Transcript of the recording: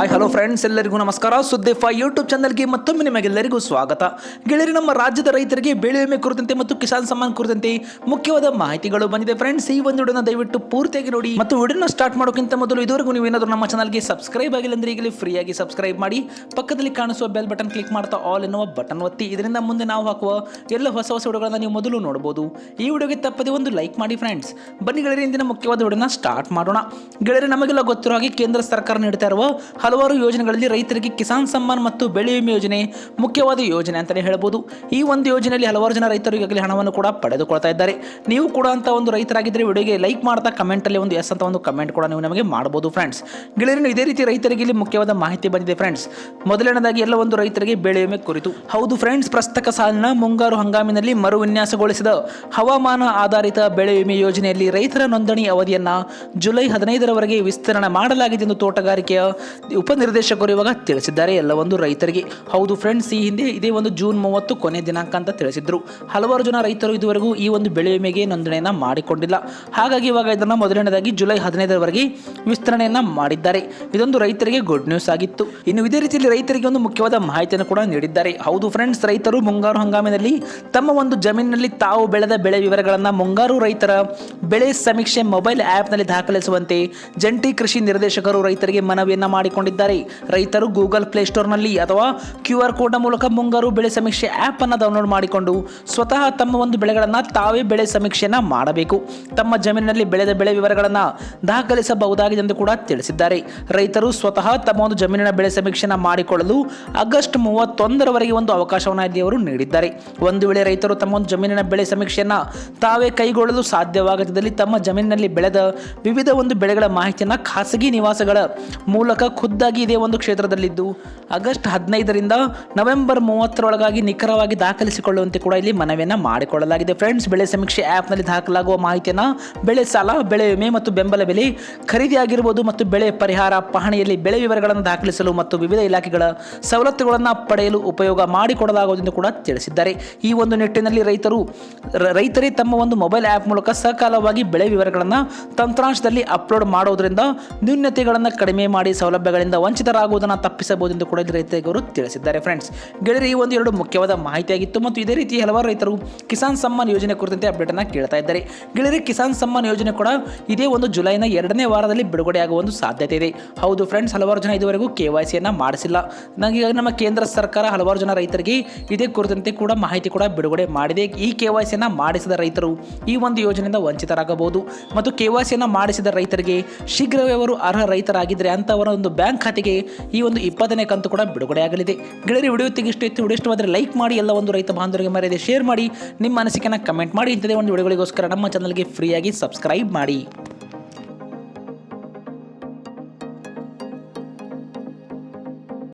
Hi hello friends ಎಲ್ಲರಿಗೂ ನಮಸ್ಕಾರ. ಸುದ್ದಿಫ YouTube ಚಾನಲ್ಗೆ ಮತ್ತೊಮ್ಮೆ ನಿಮಗೆಲ್ಲರಿಗೂ ಸ್ವಾಗತ. ಗೆಳೆಯರು, ನಮ್ಮ ರಾಜ್ಯದ ರೈತರಿಗೆ ಬೆಳೆ ವಿಮೆ ಕುರಿತಂತೆ ಮತ್ತು ಕಿಸಾನ್ ಸಮ್ಮಾನ್ ಕುರಿತಂತೆ ಮುಖ್ಯವಾದ ಮಾಹಿತಿಗಳು ಬಂದಿದೆ ಫ್ರೆಂಡ್ಸ್ ಈ ಒಂದು ವಿಡಿಯೋನ ದಯವಿಟ್ಟು ಪೂರ್ತಿಯಾಗಿ ನೋಡಿ. ಮತ್ತು ವಿಡಿಯೋನ ಸ್ಟಾರ್ಟ್ ಮಾಡೋಕ್ಕಿಂತ ಮೊದಲು ಇದುವರೆಗೂ ನೀವು ಏನಾದರೂ ನಮ್ಮ ಚಾನಲ್ಗೆ ಸಬ್ಸ್ಕ್ರೈಬ್ ಆಗಿಲ್ಲ ಅಂದ್ರೆ ಈಗಲೇ ಫ್ರೀಯಾಗಿ ಸಬ್ಸ್ಕ್ರೈಬ್ ಮಾಡಿ. ಪಕ್ಕದಲ್ಲಿ ಕಾಣಿಸುವ ಬೆಲ್ ಬಟನ್ ಕ್ಲಿಕ್ ಮಾಡ್ತಾ ಆಲ್ ಎನ್ನುವ ಬಟನ್ ಒತ್ತಿ. ಇದರಿಂದ ಮುಂದೆ ನಾವು ಹಾಕುವ ಎಲ್ಲ ಹೊಸ ಹೊಸ ವಿಡಿಯೋಗಳನ್ನು ನೀವು ಮೊದಲು ನೋಡಬಹುದು ಈ ವಿಡಿಯೋಗೆ ತಪ್ಪದೆ ಒಂದು ಲೈಕ್ ಮಾಡಿ ಫ್ರೆಂಡ್ಸ್ ಬನ್ನಿ ಗೆಳೆಯರಿಂದ ಮುಖ್ಯವಾದ ವಿಡಿಯೋನ ಸ್ಟಾರ್ಟ್ ಮಾಡೋಣ. ಗೆಳೆಯರಿ, ನಮಗೆಲ್ಲ ಗೊತ್ತಿರೋ ಹಾಗೆ ಕೇಂದ್ರ ಸರ್ಕಾರ ನೀಡ್ತಾ ಇರುವ ಹಲವಾರು ಯೋಜನೆಗಳಲ್ಲಿ ರೈತರಿಗೆ ಕಿಸಾನ್ ಸಮ್ಮಾನ್ ಮತ್ತು ಬೆಳೆ ವಿಮೆ ಯೋಜನೆ ಮುಖ್ಯವಾದ ಯೋಜನೆ ಅಂತಲೇ ಹೇಳಬಹುದು ಈ ಒಂದು ಯೋಜನೆಯಲ್ಲಿ ಹಲವಾರು ಜನ ರೈತರು ಈಗಾಗಲೇ ಹಣವನ್ನು ಕೂಡ ಪಡೆದುಕೊಳ್ತಾ ಇದ್ದಾರೆ. ನೀವು ಕೂಡ ಅಂತ ಒಂದು ರೈತರಾಗಿದ್ದರೆ ವಿಡಿಯೋಗೆ ಲೈಕ್ ಮಾಡ್ತಾ ಕಮೆಂಟಲ್ಲಿ ಒಂದು ಎಸ್ ಅಂತ ಒಂದು ಕಮೆಂಟ್ ಕೂಡ ನೀವು ನಮಗೆ ಮಾಡಬಹುದು ಫ್ರೆಂಡ್ಸ್ ಗೆಳೆಯರನ್ನು ಇದೇ ರೀತಿ ರೈತರಿಗೆ ಇಲ್ಲಿ ಮುಖ್ಯವಾದ ಮಾಹಿತಿ ಬಂದಿದೆ ಫ್ರೆಂಡ್ಸ್ ಮೊದಲನೇದಾಗಿ ಎಲ್ಲ ಒಂದು ರೈತರಿಗೆ ಬೆಳೆ ವಿಮೆ ಕುರಿತು. ಹೌದು ಫ್ರೆಂಡ್ಸ್ ಪ್ರಸ್ತಕ ಸಾಲಿನ ಮುಂಗಾರು ಹಂಗಾಮಿನಲ್ಲಿ ಮರು ವಿನ್ಯಾಸಗೊಳಿಸಿದ ಹವಾಮಾನ ಆಧಾರಿತ ಬೆಳೆ ವಿಮೆ ಯೋಜನೆಯಲ್ಲಿ ರೈತರ ನೋಂದಣಿ ಅವಧಿಯನ್ನ ಜುಲೈ ಹದಿನೈದರವರೆಗೆ ವಿಸ್ತರಣೆ ಮಾಡಲಾಗಿದೆ ಎಂದು ತೋಟಗಾರಿಕೆಯ ಉಪನಿರ್ದೇಶಕರು ಇವಾಗ ತಿಳಿಸಿದ್ದಾರೆ. ಎಲ್ಲ ಒಂದು ರೈತರಿಗೆ. ಹೌದು ಫ್ರೆಂಡ್ಸ್ ಈ ಹಿಂದೆ ಇದೇ ಒಂದು ಜೂನ್ ಮೂವತ್ತು ಕೊನೆ ದಿನಾಂಕ ಅಂತ ತಿಳಿಸಿದ್ರು. ಹಲವಾರು ಜನ ರೈತರು ಇದುವರೆಗೂ ಈ ಒಂದು ಬೆಳೆ ವಿಮೆಗೆ ನೋಂದಣಿಯನ್ನು ಮಾಡಿಕೊಂಡಿಲ್ಲ. ಹಾಗಾಗಿ ಇವಾಗ ಇದನ್ನು ಮೊದಲನೇದಾಗಿ ಜುಲೈ ಹದಿನೈದರವರೆಗೆ ವಿಸ್ತರಣೆಯನ್ನು ಮಾಡಿದ್ದಾರೆ. ಇದೊಂದು ರೈತರಿಗೆ ಗುಡ್ ನ್ಯೂಸ್ ಆಗಿತ್ತು. ಇನ್ನು ಇದೇ ರೀತಿಯಲ್ಲಿ ರೈತರಿಗೆ ಒಂದು ಮುಖ್ಯವಾದ ಮಾಹಿತಿಯನ್ನು ಕೂಡ ನೀಡಿದ್ದಾರೆ. ಹೌದು ಫ್ರೆಂಡ್ಸ್ ರೈತರು ಮುಂಗಾರು ಹಂಗಾಮಿನಲ್ಲಿ ತಮ್ಮ ಒಂದು ಜಮೀನಿನಲ್ಲಿ ತಾವು ಬೆಳೆದ ಬೆಳೆ ವಿವರಗಳನ್ನು ಮುಂಗಾರು ರೈತರ ಬೆಳೆ ಸಮೀಕ್ಷೆ ಮೊಬೈಲ್ ಆ್ಯಪ್ನಲ್ಲಿ ದಾಖಲಿಸುವಂತೆ ಜಂಟಿ ಕೃಷಿ ನಿರ್ದೇಶಕರು ರೈತರಿಗೆ ಮನವಿಯನ್ನ ಮಾಡಿಕೊಂಡಿದ್ದಾರೆ ರೈತರು ಗೂಗಲ್ ಪ್ಲೇಸ್ಟೋರ್ನಲ್ಲಿ ಅಥವಾ ಕ್ಯೂ ಆರ್ ಕೋಡ್ನ ಮೂಲಕ ಮುಂಗಾರು ಬೆಳೆ ಸಮೀಕ್ಷೆ ಆ್ಯಪ್ ಅನ್ನು ಡೌನ್ಲೋಡ್ ಮಾಡಿಕೊಂಡು ಸ್ವತಃ ತಮ್ಮ ಒಂದು ಬೆಳೆಗಳನ್ನು ತಾವೇ ಬೆಳೆ ಸಮೀಕ್ಷೆಯನ್ನ ಮಾಡಬೇಕು. ತಮ್ಮ ಜಮೀನಿನಲ್ಲಿ ಬೆಳೆದ ಬೆಳೆ ವಿವರಗಳನ್ನು ದಾಖಲಿಸಬಹುದಾಗಿದೆ ಎಂದು ಕೂಡ ತಿಳಿಸಿದ್ದಾರೆ. ರೈತರು ಸ್ವತಃ ತಮ್ಮ ಒಂದು ಜಮೀನಿನ ಬೆಳೆ ಸಮೀಕ್ಷೆಯನ್ನು ಮಾಡಿಕೊಳ್ಳಲು ಆಗಸ್ಟ್ ಮೂವತ್ತೊಂದರವರೆಗೆ ಒಂದು ಅವಕಾಶವನ್ನು ಇಲ್ಲಿ ಅವರು ನೀಡಿದ್ದಾರೆ. ಒಂದು ವೇಳೆ ರೈತರು ತಮ್ಮ ಒಂದು ಜಮೀನಿನ ಬೆಳೆ ಸಮೀಕ್ಷೆಯನ್ನ ತಾವೇ ಕೈಗೊಳ್ಳಲು ಸಾಧ್ಯವಾಗದಿದ್ದಲ್ಲಿ ತಮ್ಮ ಜಮೀನಿನಲ್ಲಿ ಬೆಳೆದ ವಿವಿಧ ಒಂದು ಬೆಳೆಗಳ ಮಾಹಿತಿಯನ್ನು ಖಾಸಗಿ ನಿವಾಸಗಳ ಮೂಲಕ ಖುದ್ದಾಗಿ ಇದೇ ಒಂದು ಕ್ಷೇತ್ರದಲ್ಲಿದ್ದು ಆಗಸ್ಟ್ ಹದಿನೈದರಿಂದ ನವೆಂಬರ್ ಮೂವತ್ತರೊಳಗಾಗಿ ನಿಖರವಾಗಿ ದಾಖಲಿಸಿಕೊಳ್ಳುವಂತೆ ಕೂಡ ಇಲ್ಲಿ ಮನವಿಯನ್ನು ಮಾಡಿಕೊಳ್ಳಲಾಗಿದೆ. ಫ್ರೆಂಡ್ಸ್, ಬೆಳೆ ಸಮೀಕ್ಷೆ ಆ್ಯಪ್ನಲ್ಲಿ ದಾಖಲಾಗುವ ಮಾಹಿತಿಯನ್ನು ಬೆಳೆ ಸಾಲ, ಬೆಳೆ ವಿಮೆ ಮತ್ತು ಬೆಂಬಲ ಬೆಲೆ ಖರೀದಿಯಾಗಿರ್ಬೋದು ಮತ್ತು ಬೆಳೆ ಪರಿಹಾರ ಪಹಣಿಯಲ್ಲಿ ಬೆಳೆ ವಿವರಗಳನ್ನು ದಾಖಲಿಸಲು ಮತ್ತು ವಿವಿಧ ಇಲಾಖೆಗಳ ಸವಲತ್ತುಗಳನ್ನು ಪಡೆಯಲು ಉಪಯೋಗ ಮಾಡಿಕೊಡಲಾಗುವುದೆಂದು ಕೂಡ ತಿಳಿಸಿದ್ದಾರೆ. ಈ ಒಂದು ನಿಟ್ಟಿನಲ್ಲಿ ರೈತರು, ರೈತರೇ ತಮ್ಮ ಒಂದು ಮೊಬೈಲ್ ಆ್ಯಪ್ ಮೂಲಕ ಸಕಾಲವಾಗಿ ಬೆಳೆ ವಿವರಗಳನ್ನು ತಂತ್ರಾಂಶದಲ್ಲಿ ಅಪ್ಲೋಡ್ ಮಾಡೋದ್ರಿಂದ ನ್ಯೂನ್ಯತೆಗಳನ್ನು ಕಡಿಮೆ ಮಾಡಿ ಸೌಲಭ್ಯಗಳಿಂದ ವಂಚಿತರಾಗುವುದನ್ನು ತಪ್ಪಿಸಬಹುದು ಎಂದು ಕೂಡ ರೈತರಿಗರು ತಿಳಿಸಿದ್ದಾರೆ ಫ್ರೆಂಡ್ಸ್ ಗೆಳೆಯರು, ಈ ಒಂದು ಎರಡು ಮುಖ್ಯವಾದ ಮಾಹಿತಿಯಾಗಿತ್ತು ಮತ್ತು ಇದೇ ರೀತಿ ಹಲವಾರು ರೈತರು ಕಿಸಾನ್ ಸಮ್ಮಾನ್ ಯೋಜನೆ ಕುರಿತಂತೆ ಅಪ್ಡೇಟ್ ಅನ್ನು ಕೇಳ್ತಾ ಇದ್ದಾರೆ. ಗೆಳೆಯರಿ, ಕಿಸಾನ್ ಸಮ್ಮಾನ್ ಯೋಜನೆ ಕೂಡ ಇದೇ ಒಂದು ಜುಲೈನ ಎರಡನೇ ವಾರದಲ್ಲಿ ಬಿಡುಗಡೆಯಾಗುವ ಒಂದು ಸಾಧ್ಯತೆ ಇದೆ. ಹೌದು ಫ್ರೆಂಡ್ಸ್ ಹಲವಾರು ಜನ ಇದುವರೆಗೂ ಕೆ ವೈ ಸಿಯನ್ನು ಮಾಡಿಸಿಲ್ಲ ನನಗೆ ನಮ್ಮ ಕೇಂದ್ರ ಸರ್ಕಾರ ಹಲವಾರು ಜನ ರೈತರಿಗೆ ಇದೇ ಕುರಿತಂತೆ ಕೂಡ ಮಾಹಿತಿ ಕೂಡ ಬಿಡುಗಡೆ ಮಾಡಿದೆ. ಈ ಕೆ ವೈ ಸಿಯನ್ನು ಮಾಡಿಸಿದ ರೈತರು ಈ ಒಂದು ಯೋಜನೆಯಿಂದ ವಂಚಿತರಾಗಬಹುದು. ಮತ್ತು ಕೆ ವೈ ಸಿಯನ್ನು ಮಾಡಿಸಿದ ರೈತರಿಗೆ ಶೀಘ್ರವೇ ಅವರು ಅರ್ಹ ರೈತರಾಗಿದ್ದರೆ ಅಂತವರ ಒಂದು ಬ್ಯಾಂಕ್ ಖಾತೆಗೆ ಈ ಒಂದು ಇಪ್ಪತ್ತನೇ ಕಂತು ಕೂಡ ಬಿಡುಗಡೆಯಾಗಲಿದೆ ಗೆಳೆಯರು ವಿಡಿಯೋ ತೆಗಿಷ್ಟು ಇತ್ತು, ವಿಡಿಯೋ ಇಷ್ಟವಾದರೆ ಲೈಕ್ ಮಾಡಿ, ಎಲ್ಲ ಒಂದು ರೈತ ಬಾಂಧವರಿಗೆ ಮರೆಯದೆ ಶೇರ್ ಮಾಡಿ, ನಿಮ್ಮ ಅನಿಸಿಕೆನ ಕಮೆಂಟ್ ಮಾಡಿ ಇಂಥದೇ ಒಂದು ವಿಡಿಯೋಗಳಿಗೋಸ್ಕರ ನಮ್ಮ ಚಾನಲ್ಗೆ ಫ್ರೀಯಾಗಿ ಸಬ್ಸ್ಕ್ರೈಬ್ ಮಾಡಿ.